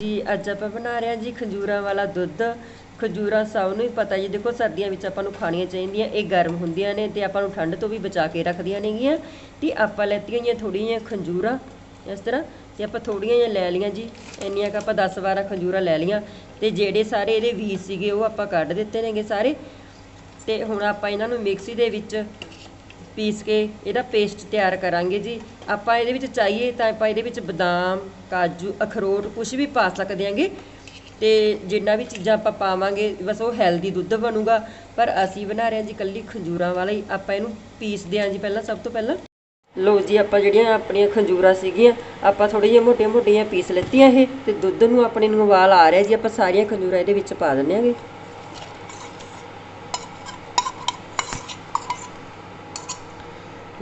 ਜੀ, ਅੱਜ ਆਪਾਂ ਬਣਾ ਰਹੇ ਹਾਂ ਜੀ ਖੰਜੂਰਾਂ ਵਾਲਾ ਦੁੱਧ। ਖਜੂਰਾਂ ਸਭ ਨੂੰ ਹੀ ਪਤਾ ਜੀ, ਦੇਖੋ ਸਰਦੀਆਂ ਵਿੱਚ ਆਪਾਂ ਨੂੰ ਖਾਣੀਆਂ ਚਾਹੀਦੀਆਂ, ਇਹ ਗਰਮ ਹੁੰਦੀਆਂ ਨੇ ਤੇ ਆਪਾਂ ਨੂੰ ਠੰਡ ਤੋਂ ਵੀ ਬਚਾ ਕੇ ਰੱਖਦੀਆਂ ਨੇਗੀਆਂ। ਤੇ ਆਪਾਂ ਲੈਤੀਆਂ ਹੋਈਆਂ ਥੋੜ੍ਹੀਆਂ ਜਿਹੀਆਂ ਖੰਜੂਰਾਂ, ਇਸ ਤਰ੍ਹਾਂ। ਤੇ ਆਪਾਂ ਥੋੜ੍ਹੀਆਂ ਜਿਹੀਆਂ ਲੈ ਲਈਆਂ ਜੀ, ਇੰਨੀਆਂ ਕੁ ਆਪਾਂ 10 12 ਖੰਜੂਰਾਂ ਲੈ ਲਈਆਂ। ਤੇ ਜਿਹੜੇ ਸਾਰੇ ਇਹਦੇ ਬੀਜ ਸੀਗੇ, ਉਹ ਆਪਾਂ ਕੱਢ ਦਿੱਤੇ ਨੇਗੇ ਸਾਰੇ। ਤੇ ਹੁਣ ਆਪਾਂ ਇਹਨਾਂ ਨੂੰ ਮਿਕਸੀ ਦੇ ਵਿੱਚ ਪੀਸ ਕੇ ਇਹਦਾ ਪੇਸਟ ਤਿਆਰ ਕਰਾਂਗੇ ਜੀ। ਆਪਾਂ ਇਹਦੇ ਵਿੱਚ ਚਾਹੀਏ ਤਾਂ ਆਪਾਂ ਇਹਦੇ ਵਿੱਚ ਬਦਾਮ, ਕਾਜੂ, ਅਖਰੋਟ ਕੁਝ ਵੀ ਪਾ ਸਕਦੇ ਆਂਗੇ। ਤੇ ਜਿੰਨਾ ਵੀ ਚੀਜ਼ਾਂ ਆਪਾਂ ਪਾਵਾਂਗੇ, ਬਸ ਉਹ ਹੈਲਦੀ ਦੁੱਧ ਬਣੂਗਾ। ਪਰ ਅਸੀਂ ਬਣਾ ਰਹੇ ਹਾਂ ਜੀ ਕੱਲੀ ਖੰਜੂਰਾਂ ਵਾਲਾ ਹੀ। ਆਪਾਂ ਇਹਨੂੰ ਪੀਸਦੇ ਹਾਂ ਜੀ ਪਹਿਲਾਂ, ਸਭ ਤੋਂ ਪਹਿਲਾਂ। ਲੋ ਜੀ, ਆਪਾਂ ਜਿਹੜੀਆਂ ਆਪਣੀਆਂ ਖੰਜੂਰਾਂ ਸੀਗੀਆਂ, ਆਪਾਂ ਥੋੜ੍ਹੀਆਂ ਜਿਹੀਆਂ ਮੋਟੀਆਂ ਮੋਟੀਆਂ ਪੀਸ ਲੈਤੀਆਂ ਇਹ। ਤੇ ਦੁੱਧ ਨੂੰ ਆਪਣੇ ਨੂੰ ਉਬਾਲ ਆ ਰਿਹਾ ਜੀ। ਆਪਾਂ ਸਾਰੀਆਂ ਖੰਜੂਰਾਂ ਇਹਦੇ ਵਿੱਚ ਪਾ ਦਿੰਦੇ ਆਂਗੇ।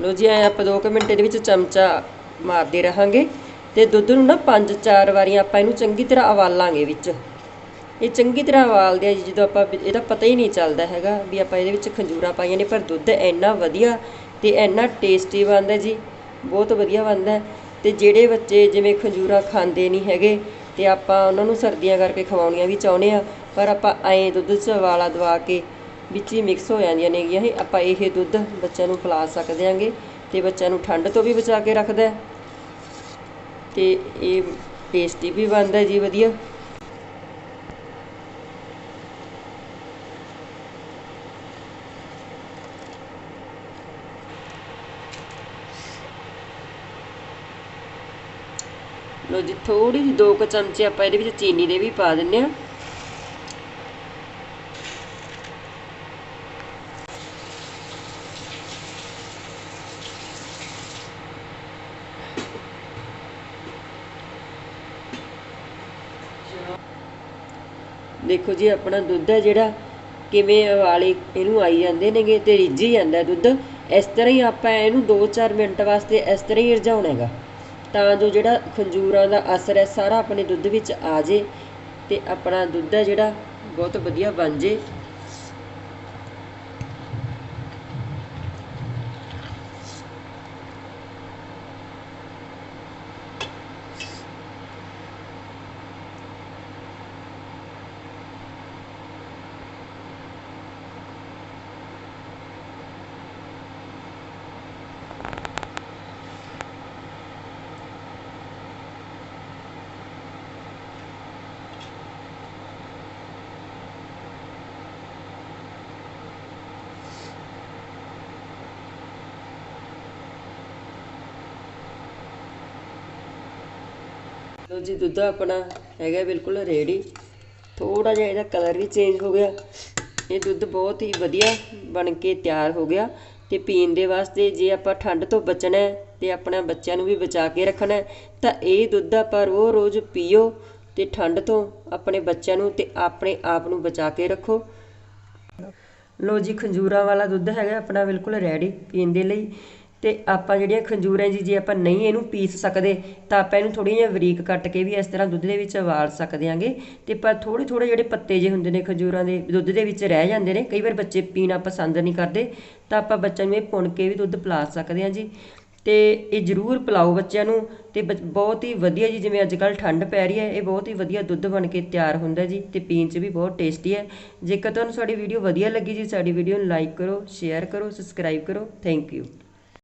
ਲੋ ਜੀ, ਐ ਆਪਾਂ 2 ਮਿੰਟ ਇਹਦੇ ਵਿੱਚ ਚਮਚਾ ਮਾਰਦੇ ਰਹਾਂਗੇ ਤੇ ਦੁੱਧ ਨੂੰ ਨਾ 5-4 ਵਾਰੀ ਆਪਾਂ ਇਹਨੂੰ ਚੰਗੀ ਤਰ੍ਹਾਂ ਉਬਾਲਾਂਗੇ ਵਿੱਚ। ਇਹ ਚੰਗੀ ਤਰ੍ਹਾਂ ਉਬਾਲਦੇ ਆ ਜੀ, ਜਦੋਂ ਆਪਾਂ ਇਹਦਾ ਪਤਾ ਹੀ ਨਹੀਂ ਚੱਲਦਾ ਹੈਗਾ ਵੀ ਆਪਾਂ ਇਹਦੇ ਵਿੱਚ ਖੰਜੂਰਾਂ ਪਾਈਆਂ ਨੇ, ਪਰ ਦੁੱਧ ਇੰਨਾ ਵਧੀਆ ਤੇ ਇੰਨਾ ਟੇਸਟੀ ਬਣਦਾ ਜੀ, ਬਹੁਤ ਵਧੀਆ ਬਣਦਾ। ਤੇ ਜਿਹੜੇ ਬੱਚੇ ਜਿਵੇਂ ਖੰਜੂਰਾਂ ਖਾਂਦੇ ਨਹੀਂ ਹੈਗੇ ਤੇ ਆਪਾਂ ਉਹਨਾਂ ਨੂੰ ਸਰਦੀਆਂ ਕਰਕੇ ਖਵਾਉਣੀਆਂ ਵੀ ਚਾਹੁੰਦੇ ਆ, ਪਰ ਆਪਾਂ ਐਂ ਦੁੱਧ 'ਚ ਉਬਾਲਾ ਦਵਾ ਕੇ ਵਿੱਚ ਹੀ ਮਿਕਸ ਹੋ ਜਾਂਦੀਆਂ ਨੇਗੀਆਂ ਇਹ। ਆਪਾਂ ਇਹ ਦੁੱਧ ਬੱਚਿਆਂ ਨੂੰ ਪਿਲਾ ਸਕਦੇ ਆਂਗੇ ਤੇ ਬੱਚਿਆਂ ਨੂੰ ਠੰਡ ਤੋਂ ਵੀ ਬਚਾ ਕੇ ਰੱਖਦਾ ਹੈ। ਤੇ ਇਹ ਟੇਸਟੀ ਵੀ ਬਣਦਾ ਜੀ, ਵਧੀਆ। ਲੋ ਜੀ ਥੋੜੀ ਜਿਹੀ ਦੋ ਕੁ ਚਮਚੇ ਆਪਾਂ ਇਹਦੇ ਵਿੱਚ ਚੀਨੀ ਦੇ ਵੀ ਪਾ ਦਿੰਨੇ ਆ ਦੇਖੋ ਜੀ, ਆਪਣਾ ਦੁੱਧ ਹੈ ਜਿਹੜਾ, ਕਿਵੇਂ ਵਾਲੇ ਇਹਨੂੰ ਆਈ ਜਾਂਦੇ ਨੇਗੇ ਤੇ ਰਿੱਝੀ ਜਾਂਦਾ ਦੁੱਧ। ਇਸ ਤਰ੍ਹਾਂ ਹੀ ਆਪਾਂ ਇਹਨੂੰ 2-4 ਮਿੰਟ ਵਾਸਤੇ ਇਸ ਤਰ੍ਹਾਂ ਹੀ ਰਝਾਉਣਾ ਹੈਗਾ। ਤਾਂ ਜੋ ਜਿਹੜਾ ਖੰਜੂਰਾਂ ਦਾ ਅਸਰ ਹੈ, ਸਾਰਾ ਆਪਣੇ ਦੁੱਧ ਵਿੱਚ ਆ ਜੇ ਤੇ ਆਪਣਾ ਦੁੱਧ ਹੈ ਜਿਹੜਾ ਬਹੁਤ ਵਧੀਆ ਬਣ ਜੇ। ਲੋ ਜੀ, ਦੁੱਧ ਆਪਣਾ ਹੈਗਾ ਬਿਲਕੁਲ ਰੈਡੀ ਥੋੜਾ ਜਿਹਾ ਇਹਦਾ ਕਲਰ ਵੀ ਚੇਂਜ ਹੋ ਗਿਆ। ਇਹ ਦੁੱਧ ਬਹੁਤ ਹੀ ਵਧੀਆ ਬਣ ਕੇ ਤਿਆਰ ਹੋ ਗਿਆ ਤੇ ਪੀਣ ਦੇ ਵਾਸਤੇ ਜੇ ਆਪਾਂ ਠੰਡ ਤੋਂ ਬਚਣਾ ਹੈ ਤੇ ਆਪਣਾ ਬੱਚਿਆਂ ਨੂੰ ਵੀ ਬਚਾ ਕੇ ਰੱਖਣਾ ਤਾਂ ਇਹ ਦੁੱਧ ਆਪਾਂ ਰੋਜ਼ ਰੋਜ਼ ਪੀਓ ਤੇ ਠੰਡ ਤੋਂ ਆਪਣੇ ਬੱਚਿਆਂ ਨੂੰ ਤੇ ਆਪਣੇ ਆਪ ਨੂੰ ਬਚਾ ਕੇ ਰੱਖੋ। ਲੋ ਜੀ, ਖੰਜੂਰਾਂ ਵਾਲਾ ਦੁੱਧ ਹੈਗਾ ਆਪਣਾ ਬਿਲਕੁਲ ਰੈਡੀ ਪੀਣ ਦੇ ਲਈ। ਅਤੇ ਆਪਾਂ ਜਿਹੜੀਆਂ ਖੰਜੂਰ ਹੈ ਜੀ, ਜੇ ਆਪਾਂ ਨਹੀਂ ਇਹਨੂੰ ਪੀਸ ਸਕਦੇ, ਤਾਂ ਆਪਾਂ ਇਹਨੂੰ ਥੋੜ੍ਹੀਆਂ ਜਿਹੀਆਂ ਬਰੀਕ ਕੱਟ ਕੇ ਵੀ ਇਸ ਤਰ੍ਹਾਂ ਦੁੱਧ ਦੇ ਵਿੱਚ ਉਬਾਲ ਸਕਦੇ ਆਂਗੇ ਅਤੇ ਪਰ ਥੋੜ੍ਹੇ ਥੋੜ੍ਹੇ ਜਿਹੜੇ ਪੱਤੇ ਜੇ ਹੁੰਦੇ ਨੇ ਖੰਜੂਰਾਂ ਦੇ, ਦੁੱਧ ਦੇ ਵਿੱਚ ਰਹਿ ਜਾਂਦੇ ਨੇ, ਕਈ ਵਾਰ ਬੱਚੇ ਪੀਣਾ ਪਸੰਦ ਨਹੀਂ ਕਰਦੇ, ਤਾਂ ਆਪਾਂ ਬੱਚਿਆਂ ਨੂੰ ਇਹ ਪੁਣ ਕੇ ਵੀ ਦੁੱਧ ਪਿਲਾ ਸਕਦੇ ਹਾਂ ਜੀ। ਅਤੇ ਇਹ ਜ਼ਰੂਰ ਪਿਲਾਓ ਬੱਚਿਆਂ ਨੂੰ ਅਤੇ ਬਹੁਤ ਹੀ ਵਧੀਆ ਜੀ, ਜਿਵੇਂ ਅੱਜ ਕੱਲ੍ਹ ਠੰਡ ਪੈ ਰਹੀ ਹੈ, ਇਹ ਬਹੁਤ ਹੀ ਵਧੀਆ ਦੁੱਧ ਬਣ ਕੇ ਤਿਆਰ ਹੁੰਦਾ ਜੀ ਅਤੇ ਪੀਣ 'ਚ ਵੀ ਬਹੁਤ ਟੇਸਟੀ ਹੈ। ਜੇਕਰ ਤੁਹਾਨੂੰ ਸਾਡੀ ਵੀਡੀਓ ਵਧੀਆ ਲੱਗੀ ਜੀ, ਸਾਡੀ ਵੀਡੀਓ ਨੂੰ ਲਾਈਕ ਕਰੋ, ਸ਼ੇਅਰ ਕਰੋ, ਸਬਸਕ੍ਰਾਈਬ ਕਰੋ, ਥੈਂਕ ਯੂ।